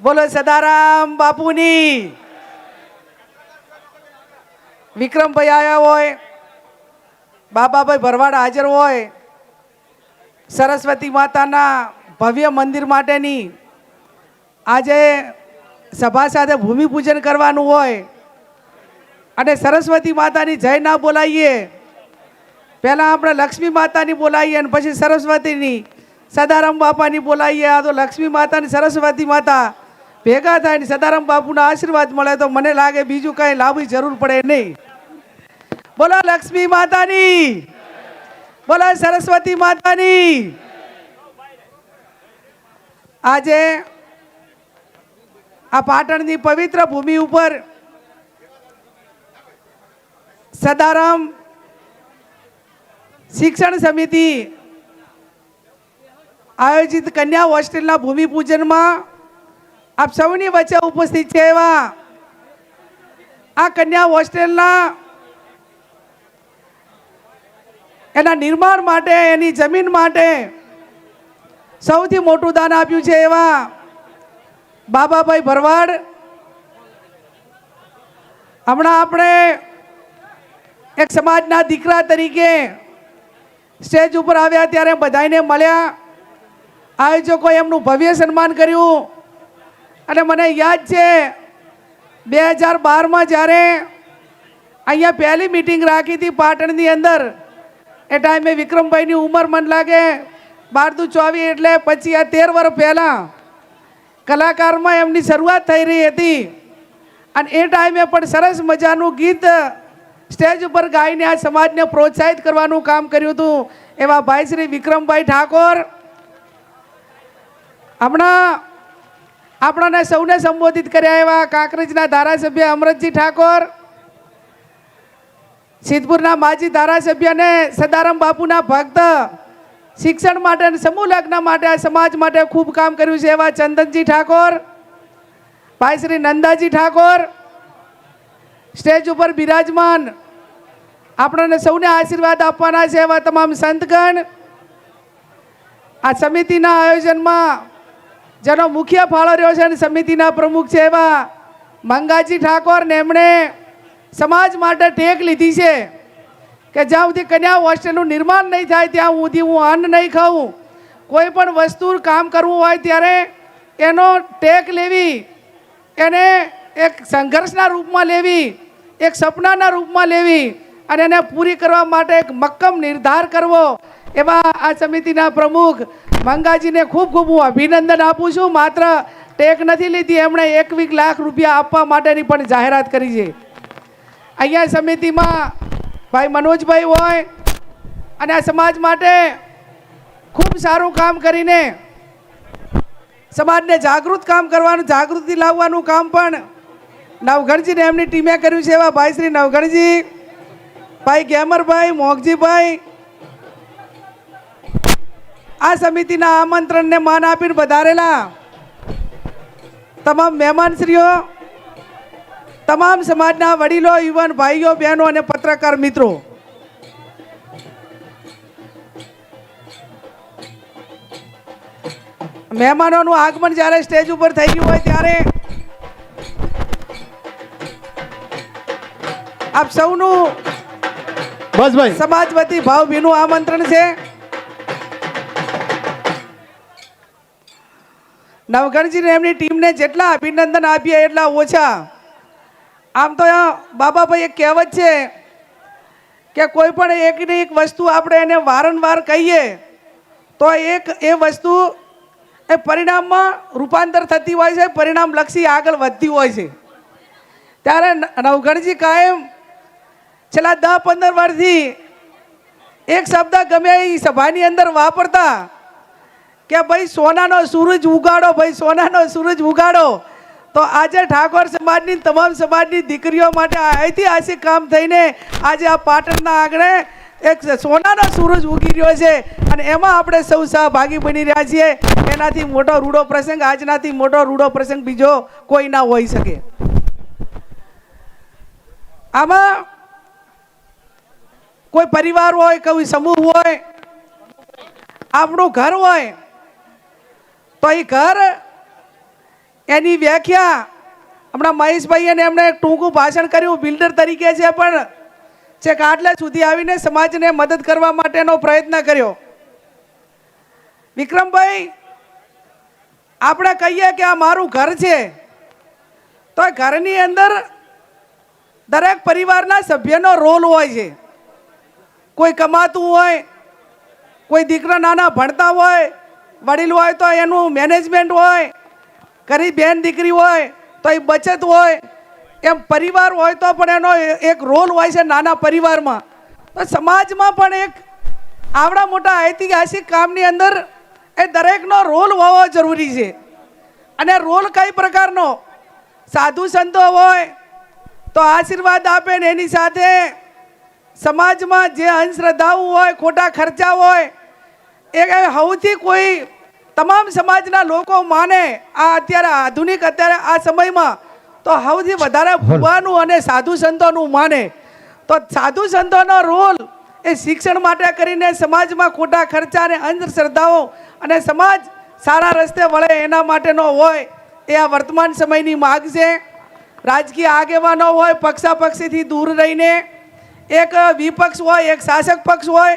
બોલો સદારામ બાપુની. વિક્રમભાઈ આવ્યા હોય, બાબાભાઈ ભરવાડ હાજર હોય, સરસ્વતી માતાના ભવ્ય મંદિર માટેની આજે સભા સાથે ભૂમિપૂજન કરવાનું હોય અને સરસ્વતી માતાની જય ના બોલાવીએ પહેલાં આપણે લક્ષ્મી માતાની બોલાવીએ અને પછી સરસ્વતીની સદારામ બાપાની બોલાવીએ આ તો લક્ષ્મી માતાની સરસ્વતી માતા. ભેગા થાય ને સદારામ બાપુના આશીર્વાદ મળે તો મને લાગે બીજું કાંઈ લાવવી જરૂર પડે નહીં. બોલો લક્ષ્મી માતાની. બોલો સરસ્વતી માતાની. આજે આ પાટણની પવિત્ર ભૂમિ ઉપર સદારામ શિક્ષણ સમિતિ આયોજિત કન્યા હોસ્ટેલના ભૂમિપૂજનમાં આપ સૌની વચ્ચે ઉપસ્થિત છે એવા આ કન્યા હોસ્ટેલના એના નિર્માણ માટે, એની જમીન માટે સૌથી મોટું દાન આપ્યું છે એવા બાબાભાઈ ભરવાડ. હમણાં આપણે એક સમાજના દીકરા તરીકે સ્ટેજ ઉપર આવ્યા ત્યારે બધાને મળ્યા. આયોજકોએ એમનું ભવ્ય સન્માન કર્યું, અને મને યાદ છે, બે હજાર બારમાં જ્યારે અહીંયા પહેલી મિટિંગ રાખી હતી પાટણની અંદર, એ ટાઈમે વિક્રમભાઈની ઉંમર મન લાગે બાર ચોવી એટલે પછી આ તેર વર્ષ પહેલાં કલાકારમાં એમની શરૂઆત થઈ રહી હતી. અને એ ટાઈમે પણ સરસ મજાનું ગીત સ્ટેજ ઉપર ગાઈને આ સમાજને પ્રોત્સાહિત કરવાનું કામ કર્યું હતું એવા ભાઈ શ્રી વિક્રમભાઈ ઠાકોર. હમણાં આપણાને સૌને સંબોધિત કર્યા એવા કાંકરેજના ધારાસભ્ય અમરતજી ઠાકોર, સિદ્ધપુરના માજી ધારાસભ્યને સદારામ બાપુના ભક્ત, શિક્ષણ માટે અને સમૂહ લગ્ન માટે આ સમાજ માટે ખૂબ કામ કર્યું છે એવા ચંદનજી ઠાકોર, ભાઈ શ્રી નંદાજી ઠાકોર, સ્ટેજ ઉપર બિરાજમાન, આપણને સૌને આશીર્વાદ આપવાના છે એવા તમામ સંતગણ. આ સમિતિના આયોજનમાં જેનો મુખ્ય ફાળો રહ્યો છે અને સમિતિના પ્રમુખ છે એવા મંગાજી ઠાકોરને એમણે સમાજ માટે ટેક લીધી છે કે જ્યાં સુધી કન્યા હોસ્ટેલનું નિર્માણ નહીં થાય, ત્યાં સુધી હું અન્ન નહીં ખાઉં. કોઈ પણ વસ્તુ કામ કરવું હોય ત્યારે એનો ટેક લેવી, એને એક સંઘર્ષના રૂપમાં લેવી, એક સપનાના રૂપમાં લેવી અને એને પૂરી કરવા માટે એક મક્કમ નિર્ધાર કરવો. એવા આ સમિતિના પ્રમુખ મંગાજીને ખૂબ ખૂબ હું અભિનંદન આપું છું. માત્ર ટેક નથી લીધી, એમણે એકવીસ લાખ રૂપિયા આપવા માટેની પણ જાહેરાત કરી છે. અહીંયા સમિતિમાં ભાઈ મનોજભાઈ હોય અને આ સમાજ માટે ખૂબ સારું કામ કરીને સમાજને જાગૃત કામ કરવાનું, જાગૃતિ લાવવાનું કામ પણ નવઘણજીને એમની ટીમે કર્યું છે એવા ભાઈ શ્રી નવઘણજી ભાઈ ગેમરભાઈ, મોગજીભાઈ આ સમિતિના આમંત્રણને માન આપીને વધારેલા તમામ મહેમાનશ્રીઓ તમામ સમાજના વડીલો યુવાન ભાઈઓ બહેનો અને પત્રકાર મિત્રો. મહેમાનોનું આગમન જ્યારે સ્ટેજ ઉપર થઈ ગયું હોય ત્યારે આપ સૌનું બસ ભાઈ. સમાજ વતી ભાવભીનું આમંત્રણ છે. નવગણજીને એમની ટીમને જેટલા અભિનંદન આપીએ એટલા ઓછા. આમ તો બાબાભાઈ એક કહેવત છે કે કોઈ પણ એકની એક વસ્તુ આપણે એને વારંવાર કહીએ, તો એક એ વસ્તુ એ પરિણામમાં રૂપાંતર થતી હોય છે પરિણામલક્ષી આગળ વધતી હોય છે. ત્યારે નવગણજી કાયમ છેલ્લા દસ પંદર વર્ષથી એક શબ્દ ગમે એ સભાની અંદર વાપરતા. કે ભાઈ સોનાનો સૂરજ ઉગાડો, ભાઈ સોનાનો સૂરજ ઉગાડો. તો આજે ઠાકોર સમાજની તમામ સમાજની દીકરીઓ માટે ઐતિહાસિક કામ થઈને આજે આ પાટણના આંગણે એક સોનાનો સૂરજ ઉગી રહ્યો છે. અને એમાં આપણે સૌ સહભાગી બની રહ્યા છીએ. એનાથી મોટો રૂડો પ્રસંગ, આજનાથી મોટો રૂડો પ્રસંગ બીજો કોઈ ના હોઈ શકે. આમાં કોઈ પરિવાર હોય, કોઈ સમૂહ હોય, આપણું ઘર હોય તો એ ઘર? એની વ્યાખ્યા. હમણાં મહેશભાઈએ અને એમણે ટૂંકું ભાષણ કર્યું, બિલ્ડર તરીકે છે પણ છેક આટલે સુધી આવીને સમાજને મદદ કરવા માટેનો પ્રયત્ન કર્યો. વિક્રમભાઈ, આપણે કહીએ કે આ મારું ઘર છે. તો ઘરની અંદર દરેક પરિવારના સભ્યનો રોલ હોય છે. કોઈ કમાતું હોય, કોઈ દીકરા નાના ભણતા હોય વડીલ હોય તો એનું મેનેજમેન્ટ હોય ઘરી બેન દીકરી હોય તો એ બચત હોય. એમ પરિવાર હોય તો પણ એનો એક રોલ હોય છે નાના પરિવારમાં. તો સમાજમાં પણ એક આવડા મોટા ઐતિહાસિક કામની અંદર એ દરેકનો રોલ હોવો જરૂરી છે. અને રોલ કઈ પ્રકારનો? સાધુ સંતો હોય તો આશીર્વાદ આપે ને એની સાથે. સમાજમાં જે અંધશ્રદ્ધાઓ હોય, ખોટા ખર્ચા હોય, એ સૌથી કોઈ તમામ સમાજના લોકો માને આ અત્યારે આધુનિક અત્યારે આ સમયમાં તો સૌથી વધારે ભગવાનું અને સાધુ સંતોનું માને. તો સાધુ સંતોનો રોલ એ શિક્ષણ માટે કરીને સમાજમાં ખોટા ખર્ચા અને અંધશ્રદ્ધાઓ અને સમાજ સારા રસ્તે વળે એના માટેનો હોય એ આ વર્તમાન સમયની માગ છે. રાજકીય આગેવાનો હોય પક્ષાપક્ષીથી દૂર રહીને એક વિપક્ષ હોય એક શાસક પક્ષ હોય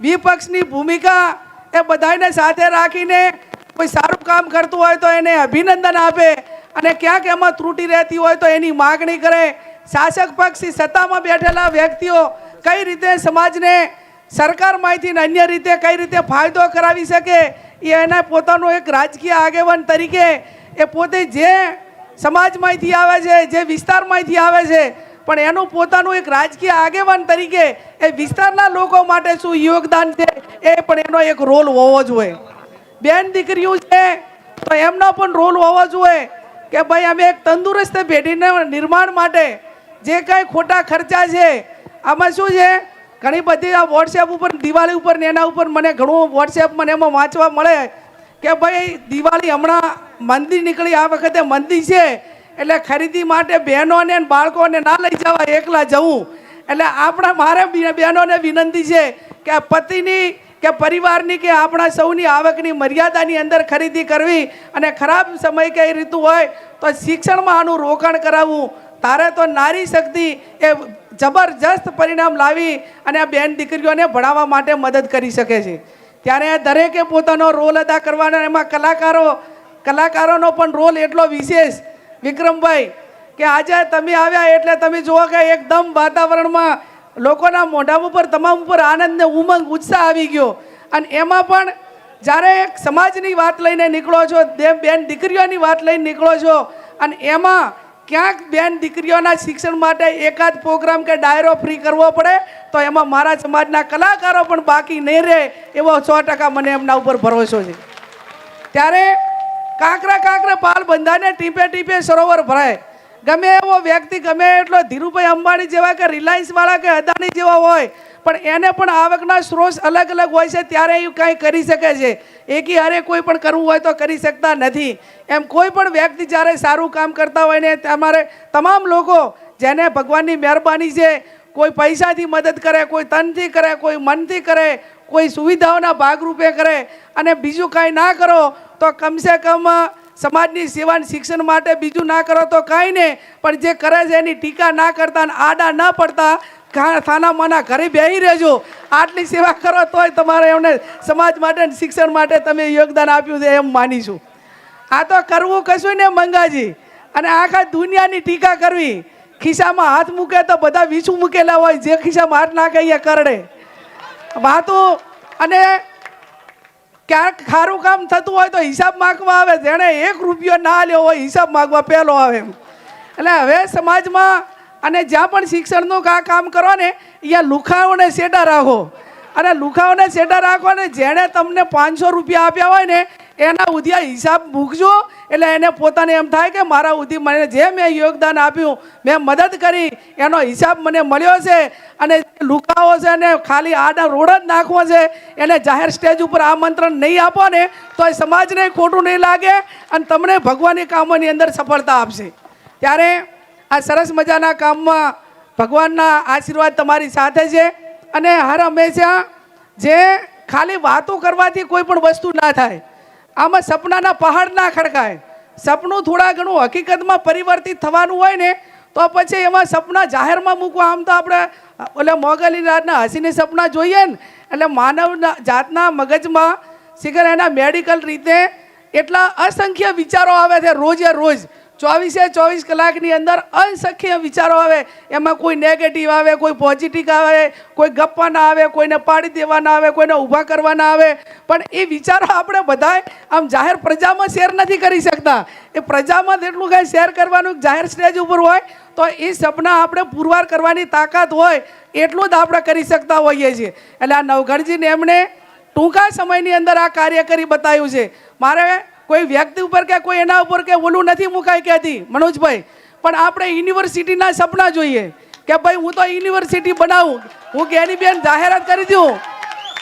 વિપક્ષની ભૂમિકા એ બધાને સાથે રાખીને કોઈ સારું કામ કરતું હોય તો એને અભિનંદન આપે અને ક્યાંક એમાં ત્રુટિ રહેતી હોય તો એની માગણી કરે. શાસક પક્ષી સત્તામાં બેઠેલા વ્યક્તિઓ કઈ રીતે સમાજને સરકારમાંથી અન્ય રીતે કઈ રીતે ફાયદો કરાવી શકે, એ એને પોતાનો એક રાજકીય આગેવાન તરીકે એ પોતે જે સમાજમાંથી આવે છે, જે વિસ્તારમાંથી આવે છે પણ એનું પોતાનું એક રાજકીય આગેવાન તરીકે એ વિસ્તારના લોકો માટે શું યોગદાન છે એ પણ એનો એક રોલ હોવો જોઈએ. બેન દીકરીઓ છે, તો એમનો પણ રોલ હોવો જોઈએ કે ભાઈ અમે એક તંદુરસ્ત પેઢીના નિર્માણ માટે જે કાંઈ ખોટા ખર્ચા છે, આમાં શું છે, ઘણી બધી આ વોટ્સએપ ઉપર, દિવાળી ઉપર ને એના ઉપર મને ઘણું વોટ્સએપ મને એમાં વાંચવા મળે કે ભાઈ દિવાળી હમણાં મંદી નીકળી, આ વખતે મંદી છે એટલે ખરીદી માટે બહેનોને બાળકોને ના લઈ જવા એકલા જવું. એટલે આપણા મારે બહેનોને વિનંતી છે કે આ પતિની કે પરિવારની કે આપણા સૌની આવકની મર્યાદાની અંદર ખરીદી કરવી અને ખરાબ સમય કઈ રીતું હોય તો શિક્ષણમાં આનું રોકાણ કરાવવું. તારે તો નારી શક્તિ એ જબરજસ્ત પરિણામ લાવી અને આ બેન દીકરીઓને ભણાવવા માટે મદદ કરી શકે છે. ત્યારે દરેકે પોતાનો રોલ અદા કરવાનો, એમાં કલાકારો કલાકારોનો પણ રોલ એટલો વિશેષ વિક્રમભાઈ, કે આજે તમે આવ્યા એટલે તમે જુઓ કે એકદમ વાતાવરણમાં લોકોના મોઢા ઉપર, તમામ ઉપર આનંદ ને ઉમંગ, ઉત્સાહ આવી ગયો. અને એમાં પણ જ્યારે એક સમાજની વાત લઈને નીકળો છો બેન દીકરીઓની વાત લઈને નીકળો છો, અને એમાં ક્યાંક બેન દીકરીઓના શિક્ષણ માટે એકાદ પ્રોગ્રામ કે ડાયરો ફ્રી કરવો પડે, તો એમાં મારા સમાજના કલાકારો પણ બાકી નહીં રહે એવો સો ટકા મને એમના ઉપર ભરોસો છે. ત્યારે કાંકરા કાંકરા, પાલ બંધાને ટીપે ટીપે સરોવર ભરાય. ગમે એવો વ્યક્તિ, ગમે એટલો ધીરુભાઈ અંબાણી જેવા કે રિલાયન્સ વાળા કે અદાણી જેવા હોય, પણ એને પણ આવકના સ્ત્રોત અલગ અલગ હોય છે, ત્યારે એ કાંઈ કરી શકે છે. એકી હારે કોઈ પણ કરવું હોય તો કરી શકતા નથી. એમ કોઈ પણ વ્યક્તિ જ્યારે સારું કામ કરતા હોય ને, તમારે તમામ લોકો જેને ભગવાનની મહેરબાની છે કોઈ પૈસાથી મદદ કરે, કોઈ તનથી કરે, કોઈ મનથી કરે, કોઈ સુવિધાઓના ભાગરૂપે કરે અને બીજું કાંઈ ના કરો તો કમસે કમ સમાજની સેવા શિક્ષણ માટે બીજું ના કરો તો કાંઈ નહીં. પણ જે કરે છે એની ટીકા ના કરતા આડા ના પડતા થાના માના ઘરે બેહી રહેજો. આટલી સેવા કરો તોય તમારે એમને સમાજ માટે શિક્ષણ માટે તમે યોગદાન આપ્યું છે એમ માનીશું. આ તો કરવું કશું ને મંગાજી. અને આખા દુનિયાની ટીકા કરવી. ખિસ્સામાં હાથ મૂકે તો બધા વીછું મૂકેલા હોય, જે ખિસ્સામાં હાથ નાખે એ કરડે. વાતું અને ક્યાંક ખારું કામ થતું હોય તો હિસાબ માગવા આવે, જેણે એક રૂપિયો ના લ્યો હોય હિસાબ માગવા પહેલો આવે એટલે હવે સમાજમાં અને જ્યાં પણ શિક્ષણનું કા કામ કરો ને અહીંયા લુખાઓને સેટા રાખો. અને લુખાઓને સેટા રાખો ને, જેણે તમને પાંચસો રૂપિયા આપ્યા હોય ને એના ઉધિયા હિસાબ મૂકજો. એટલે એને પોતાને એમ થાય કે મારા ઉધી મને જે મેં યોગદાન આપ્યું, મેં મદદ કરી, એનો હિસાબ મને મળ્યો છે. અને લુકાવો છે ને, ખાલી આડા રોડ જ નાખવો છે, એને જાહેર સ્ટેજ ઉપર આમંત્રણ નહીં આપો ને તો એ સમાજને ખોટું નહીં લાગે અને તમને ભગવાનની કામોની અંદર સફળતા આપશે. ત્યારે આ સરસ મજાના કામમાં ભગવાનના આશીર્વાદ તમારી સાથે છે. અને હર હંમેશા જે ખાલી વાતો કરવાથી કોઈ પણ વસ્તુ ના થાય આમાં સપનાના પહાડ ના ખડકાય. સપનું થોડા ઘણું હકીકતમાં પરિવર્તિત થવાનું હોય ને, તો પછી એમાં સપના જાહેરમાં મૂકવા, આમ તો આપણે એટલે મોગલી રાતના હસીને સપના જોઈએ ને, એટલે માનવ જાતના મગજમાં સિગર એના મેડિકલ રીતે એટલા અસંખ્ય વિચારો આવે છે રોજે રોજ. ચોવીસે ચોવીસ કલાકની અંદર અસંખ્ય વિચારો આવે. એમાં કોઈ નેગેટિવ આવે, કોઈ પોઝિટિવ આવે, કોઈ ગપવાના આવે, કોઈને પાડી દેવાના આવે, કોઈને ઊભા કરવાના આવે. પણ એ વિચારો આપણે બધાય આમ જાહેર પ્રજામાં શેર નથી કરી શકતા. એ પ્રજામાં જેટલું કાંઈ શેર કરવાનું જાહેર સ્ટેજ ઉપર હોય, તો એ સપના આપણે પુરવાર કરવાની તાકાત હોય, એટલું જ આપણે કરી શકતા હોઈએ છીએ. એટલે આ નવઘણજીને એમણે ટૂંકા સમયની અંદર આ કાર્ય કરી બતાવ્યું છે. મારે કોઈ વ્યક્તિ ઉપર કે કોઈ એના ઉપર કે ઓલું નથી મુકાય કહેતી, મનોજભાઈ. પણ આપણે યુનિવર્સિટીના સપના જોઈએ કે ભાઈ હું તો યુનિવર્સિટી બનાવું. હું જ્ઞાનીબેન જાહેરાત કરી દઉં.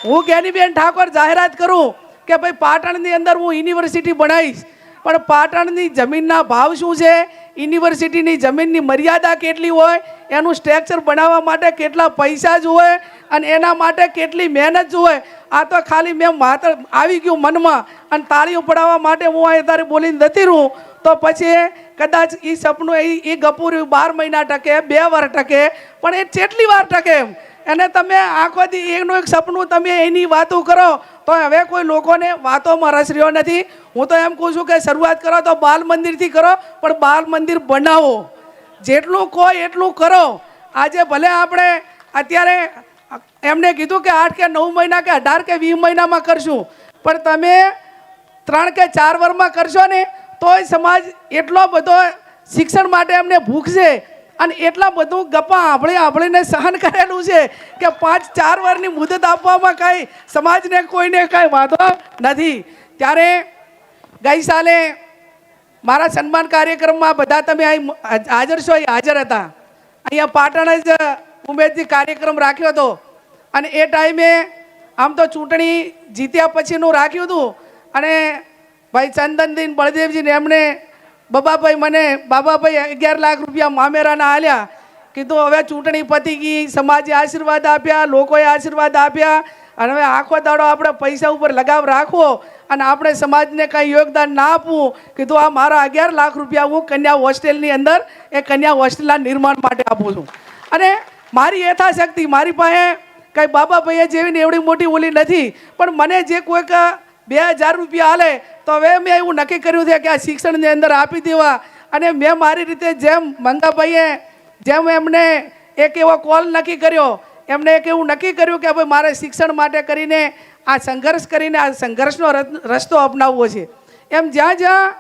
હું જ્ઞાનીબેન ઠાકોર જાહેરાત કરું કે ભાઈ પાટણની અંદર હું યુનિવર્સિટી બનાવીશ. પણ પાટણની જમીનના ભાવ શું છે? યુનિવર્સિટીની જમીનની મર્યાદા કેટલી હોય? એનું સ્ટ્રક્ચર બનાવવા માટે કેટલા પૈસા જોઈએ અને એના માટે કેટલી મહેનત જોઈએ આ તો ખાલી મેં માત્ર આવી ગયું મનમાં અને તાળીઓ પડાવવા માટે હું અહીં તારે બોલીને જતી રહું. તો પછી કદાચ એ સપનું એ એ ગપુર્યું બાર મહિના ટકે, બે વાર ટકે, પણ એ કેટલી વાર ટકે એમ. એને તમે આંખોથી એકનું એક સપનું તમે એની વાતો કરો, તો હવે કોઈ લોકોને વાતોમાં રસ રહ્યો નથી. હું તો એમ કહું છું કે શરૂઆત કરો તો બાલ મંદિરથી કરો, પણ બાલ મંદિર બનાવો. જેટલું કહો એટલું કરો. આજે ભલે આપણે અત્યારે એમને કીધું કે આઠ કે નવ મહિના કે અઢાર કે વીસ મહિનામાં કરશું. પણ તમે ત્રણ કે ચાર વર્ષમાં કરશો ને, તોય સમાજ એટલો બધો શિક્ષણ માટે એમને ભૂખશે અને એટલા બધું ગપ્પા આંભળી આંભળીને સહન કરેલું છે કે પાંચ, ચાર વર્ષની મુદત આપવામાં કાંઈ સમાજને કોઈને કાંઈ વાંધો નથી. ત્યારે ગઈ સાલે મારા સન્માન કાર્યક્રમમાં બધા તમે અહીં હાજર છો, એ હાજર હતા. અહીંયા પાટણ જ ઉમેદથી કાર્યક્રમ રાખ્યો હતો. અને એ ટાઈમે આમ તો ચૂંટણી જીત્યા પછીનું રાખ્યું હતું. અને ભાઈ ચંદનદીન બળદેવજીને એમણે બબાભાઈ મને, બાબાભાઈ અગિયાર લાખ રૂપિયા મામેરાના આલ્યા. કીધું, હવે ચૂંટણી પતી ગઈ, સમાજે આશીર્વાદ આપ્યા, લોકોએ આશીર્વાદ આપ્યા. અને હવે આખો દાડો આપણે પૈસા ઉપર લગાવ રાખવો અને આપણે સમાજને કાંઈ યોગદાન ના આપવું. કીધું, આ મારા અગિયાર લાખ રૂપિયા હું કન્યા હોસ્ટેલની અંદર, એ કન્યા હોસ્ટેલના નિર્માણ માટે આપું છું. અને મારી યથાશક્તિ, મારી પાસે કંઈ બાબાભાઈએ જેવી ને એવડી મોટી ઓલી નથી, પણ મને જે કોઈક બે હજાર રૂપિયા હાલે તો હવે મેં એવું નક્કી કર્યું છે કે આ શિક્ષણની અંદર આપી દેવા. અને મેં મારી રીતે જેમ મંગાભાઈએ, જેમ એમને એક એવો કોલ નક્કી કર્યો એમને એક એવું નક્કી કર્યું કે ભાઈ મારે શિક્ષણ માટે કરીને આ સંઘર્ષ કરીને આ સંઘર્ષનો રસ્તો અપનાવવો છે. એમ જ્યાં જ્યાં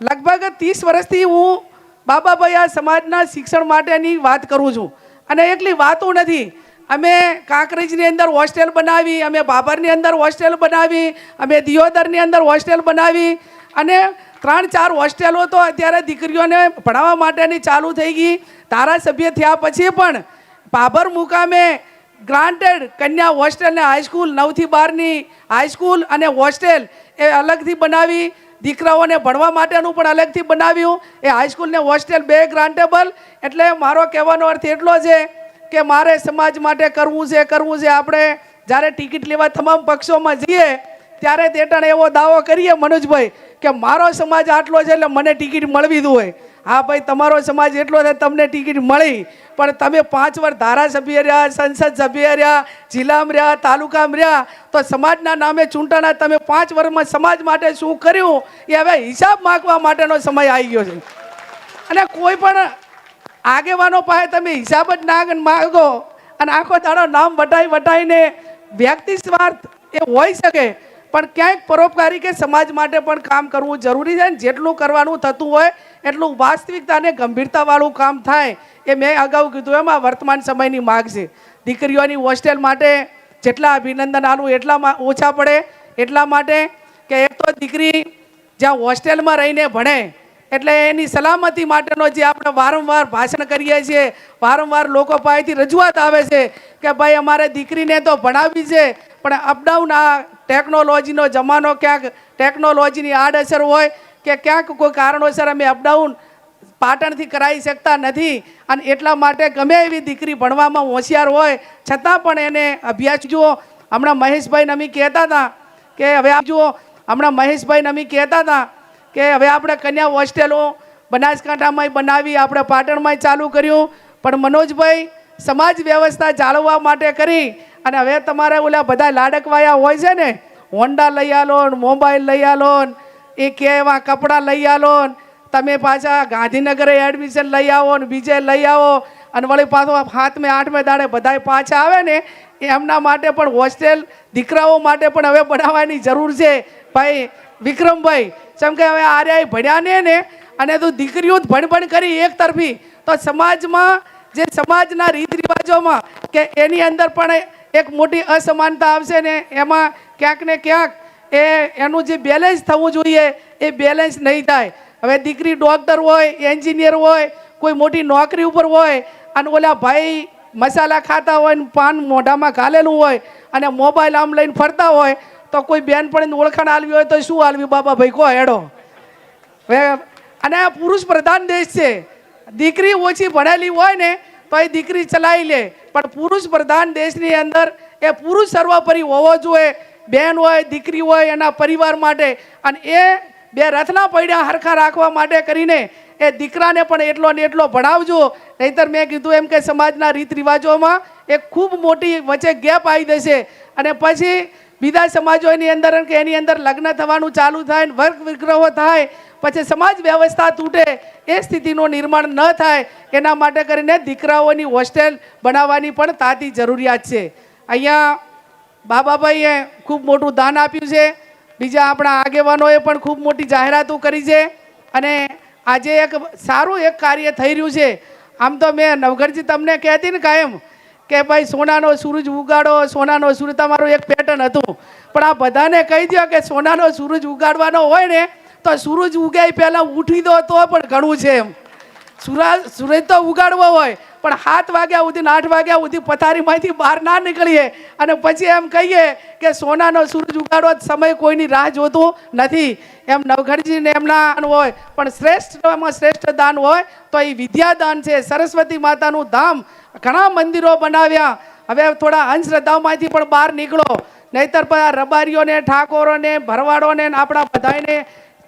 લગભગ ત્રીસ વર્ષથી હું બાબાભાઈ આ સમાજના શિક્ષણ માટેની વાત કરું છું. અને એકલી વાતો નથી. અમે કાંકરેજની અંદર હોસ્ટેલ બનાવી, અમે ભાભરની અંદર હોસ્ટેલ બનાવી, અમે દિયોદરની અંદર હોસ્ટેલ બનાવી અને ત્રણ ચાર હોસ્ટેલો તો અત્યારે દીકરીઓને ભણાવવા માટેની ચાલુ થઈ ગઈ. ધારાસભ્ય થયા પછી પણ બાબર મુકામે ગ્રાન્ટેડ કન્યા હોસ્ટેલ ને હાઈસ્કૂલ નવથી બારની હાઈસ્કૂલ અને હોસ્ટેલ એ અલગથી બનાવી દીકરાઓને ભણવા માટેનું પણ અલગથી બનાવ્યું. એ હાઈસ્કૂલને હોસ્ટેલ બે ગ્રાન્ટેબલ એટલે મારો કહેવાનો અર્થ એટલો છે કે મારે સમાજ માટે કરવું છે કરવું છે. આપણે જ્યારે ટિકિટ લેવા તમામ પક્ષોમાં જઈએ, ત્યારે તેટાણે એવો દાવો કરીએ મનોજભાઈ કે મારો સમાજ આટલો છે એટલે મને ટિકિટ મળવી હોય. હા ભાઈ, તમારો સમાજ એટલો થાય તમને ટિકિટ મળી. પણ તમે પાંચ વર્ષ ધારાસભ્ય રહ્યા, સંસદ સભ્ય રહ્યા, જિલ્લામાં રહ્યા, તાલુકામાં રહ્યા, તો સમાજના નામે ચૂંટાણા તમે પાંચ વર્ષમાં સમાજ માટે શું કર્યું? એ હવે હિસાબ માગવા માટેનો સમય આવી ગયો છે. અને કોઈ પણ આગેવાનો પાસે તમે હિસાબ જ ના માગો અને આખો દાડો નામ વટાઈ વટાઈને વ્યક્તિ સ્વાર્થ એ હોઈ શકે, પણ ક્યાંક પરોપકારી કે સમાજ માટે પણ કામ કરવું જરૂરી છે ને જેટલું કરવાનું થતું હોય એટલું વાસ્તવિકતા અને ગંભીરતાવાળું કામ થાય એ મેં અગાઉ કીધું એમાં વર્તમાન સમયની માગ છે. દીકરીઓની હોસ્ટેલ માટે જેટલા અભિનંદન આલું એટલા ઓછા પડે. એટલા માટે કે એક તો દીકરી જ્યાં હોસ્ટેલમાં રહીને ભણે, એટલે એની સલામતી માટેનો જે આપણે વારંવાર ભાષણ કરીએ છીએ, વારંવાર લોકો પાસેથી રજૂઆત આવે છે કે ભાઈ, અમારે દીકરીને તો ભણાવી છે, પણ અપડાઉન આ ટેકનોલોજીનો જમાનો ક્યાંક ટેકનોલોજીની આડઅસર હોય કે ક્યાંક કોઈ કારણોસર અમે અપડાઉન પાટણથી કરાવી શકતા નથી અને એટલા માટે ગમે એવી દીકરી ભણવામાં હોશિયાર હોય, છતાં પણ એને અભ્યાસ જુઓ. હમણાં મહેશભાઈ નમી કહેતા હતા કે હવે આપ જુઓ, હમણાં મહેશભાઈ નમી કહેતા હતા કે હવે આપણે કન્યા હોસ્ટેલો બનાસકાંઠામાંય બનાવી, આપણે પાટણમાંય ચાલુ કર્યું. પણ મનોજભાઈ, સમાજ વ્યવસ્થા જાળવવા માટે કરી અને હવે તમારે ઓલા બધા લાડકવાયા હોય છે ને, હોન્ડા લઈ આલો, મોબાઈલ લઈ આલો ને એ કે એવા કપડાં લઈ આલો તમે પાછા ગાંધીનગરે એડમિશન લઈ આવો ને બીજે લઈ આવો અને વળી પાછો હાથમે આઠમે દાડે બધાય પાછા આવે ને એમના માટે પણ હોસ્ટેલ દીકરાઓ માટે પણ હવે બનાવવાની જરૂર છે. ભાઈ, વિક્રમભાઈ, જેમ કે હવે આર્યા ભણ્યા ને અને તું દીકરીઓ જ ભણ ભણ કરી એક તરફી, તો સમાજમાં, જે સમાજના રીત રિવાજોમાં કે એની અંદર પણ એક મોટી અસમાનતા આવશે ને, એમાં ક્યાંક ને ક્યાંક એ, એનું જે બેલેન્સ થવું જોઈએ, એ બેલેન્સ નહીં થાય. હવે દીકરી ડૉક્ટર હોય એન્જિનિયર હોય, કોઈ મોટી નોકરી ઉપર હોય, અને ઓલા ભાઈ મસાલા ખાતા હોય, ને પાન મોઢામાં ઘાલેલું હોય, અને મોબાઈલ આમ લઈને ફરતા હોય, તો કોઈ બેન પણ ઓળખાણ આલવી હોય તો શું આલવી? બાબા ભાઈ કો હેડો. અને આ પુરુષ પ્રધાન દેશ છે. દીકરી ઓછી ભણેલી હોય ને, તો એ દીકરી ચલાવી લે. પણ પુરુષ પ્રધાન દેશની અંદર એ પુરુષ સર્વોપરી હોવો જોઈએ. બેન હોય, દીકરી હોય, એના પરિવાર માટે અને એ બે રથના પૈડા હરખા રાખવા માટે કરીને એ દીકરાને પણ એટલો ને એટલો ભણાવજો. નહીતર મેં કીધું એમ કે સમાજના રીત રિવાજોમાં એ ખૂબ મોટી વચ્ચે ગેપ આવી જશે. અને પછી બીજા સમાજોની અંદર કે એની અંદર લગ્ન થવાનું ચાલુ થાય ને વર્ગ વિગ્રહો થાય, પછી સમાજ વ્યવસ્થા તૂટે, એ સ્થિતિનું નિર્માણ ન થાય, એના માટે કરીને દીકરાઓની હોસ્ટેલ બનાવવાની પણ તાતી જરૂરિયાત છે. અહીંયા બાબાભાઈએ ખૂબ મોટું દાન આપ્યું છે. બીજા આપણા આગેવાનોએ પણ ખૂબ મોટી જાહેરાતો કરી છે. અને આજે એક સારું એક કાર્ય થઈ રહ્યું છે. આમ તો મેં નવઘરજી તમને કહેતી ને કાયમ કે ભાઈ, સોનાનો સૂરજ ઉગાડો, સોનાનો સૂરજ તમારું એક પેટર્ન હતું. પણ આ બધાને કહી દો કે સોનાનો સૂરજ ઉગાડવાનો હોય ને, તો સૂરજ ઉગાય પહેલાં ઉઠી દો તો પણ ઘણું છે એમ. સુરજ સૂરજ તો ઉગાડવો હોય. પણ સાત વાગ્યા સુધી આઠ વાગ્યા સુધી પથારીમાંથી બહાર ના નીકળીએ. અને પછી એમ કહીએ કે સોનાનો સૂરજ ઉગાડો જ સમય કોઈની રાહ જોતું નથી. એમ નવઘરજીને એમના હોય, પણ શ્રેષ્ઠમાં શ્રેષ્ઠ દાન હોય, તો એ વિદ્યાદાન છે. સરસ્વતી માતાનું ધામ ઘણા મંદિરો બનાવ્યા. હવે થોડા અંધશ્રદ્ધાઓમાંથી પણ બહાર નીકળો. નહીતર બધા રબારીઓને, ઠાકોરોને, ભરવાડોને આપણા બધાને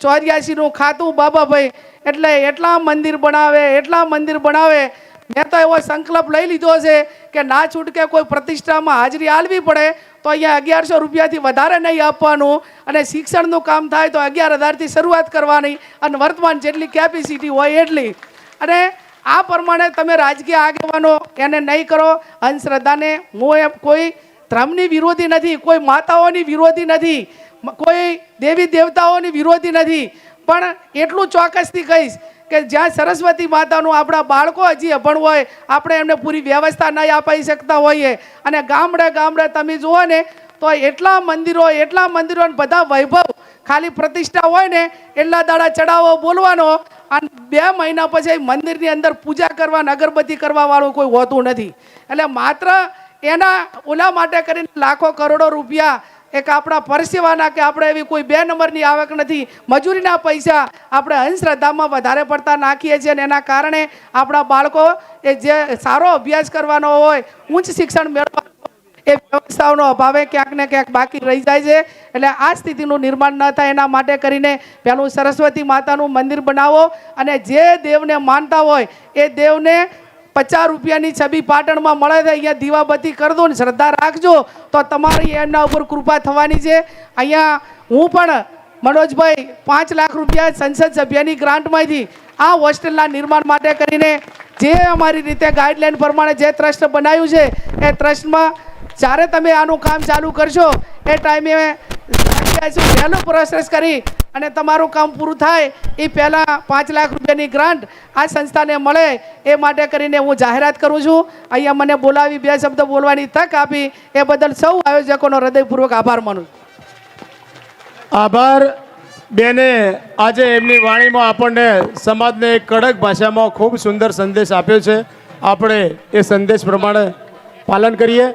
ચોર્યાસીનું ખાતું બાબાભાઈ એટલે એટલા મંદિર બનાવે, એટલા મંદિર બનાવે. મેં તો એવો સંકલ્પ લઈ લીધો છે કે ના છૂટકે કોઈ પ્રતિષ્ઠામાં હાજરી આલવી પડે, તો અહીંયા અગિયારસો રૂપિયાથી વધારે નહીં આપવાનું અને શિક્ષણનું કામ થાય તો અગિયાર હજારથી શરૂઆત કરવાની અને વર્તમાન જેટલી કેપેસિટી હોય એટલી. અને આ પ્રમાણે તમે રાજકીય આગેવાનો એને નહીં કરો, અંધશ્રદ્ધાને. હું એમ કોઈ ધર્મની વિરોધી નથી, કોઈ માતાઓની વિરોધી નથી, કોઈ દેવી દેવતાઓની વિરોધી નથી. પણ એટલું ચોક્કસથી કહીશ કે જ્યાં સરસ્વતી માતાનું આપણા બાળકો હજી અભણ હોય, આપણે એમને પૂરી વ્યવસ્થા નહીં અપાઈ શકતા હોઈએ. અને ગામડે ગામડે તમે જુઓ ને, તો એટલા મંદિરો એટલા મંદિરો બધા વૈભવ ખાલી પ્રતિષ્ઠા હોય ને, એટલા દાડા ચડાવો બોલવાનો, અને બે મહિના પછી મંદિરની અંદર પૂજા કરવા અગરબત્તી કરવા વાળું કોઈ હોતું નથી. એટલે માત્ર એના ઓલા માટે કરીને લાખો કરોડો રૂપિયા એક આપણા પરસેવાના કે આપણે એવી કોઈ બે નંબરની આવક નથી. મજૂરીના પૈસા આપણે અંધશ્રદ્ધામાં વધારે પડતા નાખીએ છીએ અને એના કારણે આપણા બાળકો એ જે સારો અભ્યાસ કરવાનો હોય, ઉચ્ચ શિક્ષણ મેળવવાનું એ વ્યવસ્થાઓનો અભાવે ક્યાંક ને ક્યાંક બાકી રહી જાય છે. એટલે આ સ્થિતિનું નિર્માણ ન થાય એના માટે કરીને પહેલું સરસ્વતી માતાનું મંદિર બનાવો અને જે દેવને માનતા હોય એ દેવને પચાસ રૂપિયાની છબી પાટણમાં મળે છે, અહીંયા દીવાબત્તી કરી દો ને, શ્રદ્ધા રાખજો. તો તમારી એમના ઉપર કૃપા થવાની છે. અહીંયા હું પણ મનોજભાઈ પાંચ લાખ રૂપિયા સંસદ સભ્યની ગ્રાન્ટમાંથી આ હોસ્ટેલના નિર્માણ માટે કરીને જે અમારી રીતે ગાઈડલાઈન પ્રમાણે જે ટ્રસ્ટ બનાવ્યું છે, એ ટ્રસ્ટમાં જ્યારે તમે આનું કામ ચાલુ કરશો, એ ટાઈમે પ્રોસેસ કરી અને તમારું કામ પૂરું થાય, એ પહેલાં પાંચ લાખ રૂપિયાની ગ્રાન્ટ આ સંસ્થાને મળે, એ માટે કરીને હું જાહેરાત કરું છું. અહીંયા મને બોલાવી બે શબ્દ બોલવાની તક આપી, એ બદલ સૌ આયોજકોનો હૃદયપૂર્વક આભાર માનું આભાર. બેને, આજે એમની વાણીમાં આપણને સમાજને કડક ભાષામાં ખૂબ સુંદર સંદેશ આપ્યો છે. આપણે એ સંદેશ પ્રમાણે પાલન કરીએ.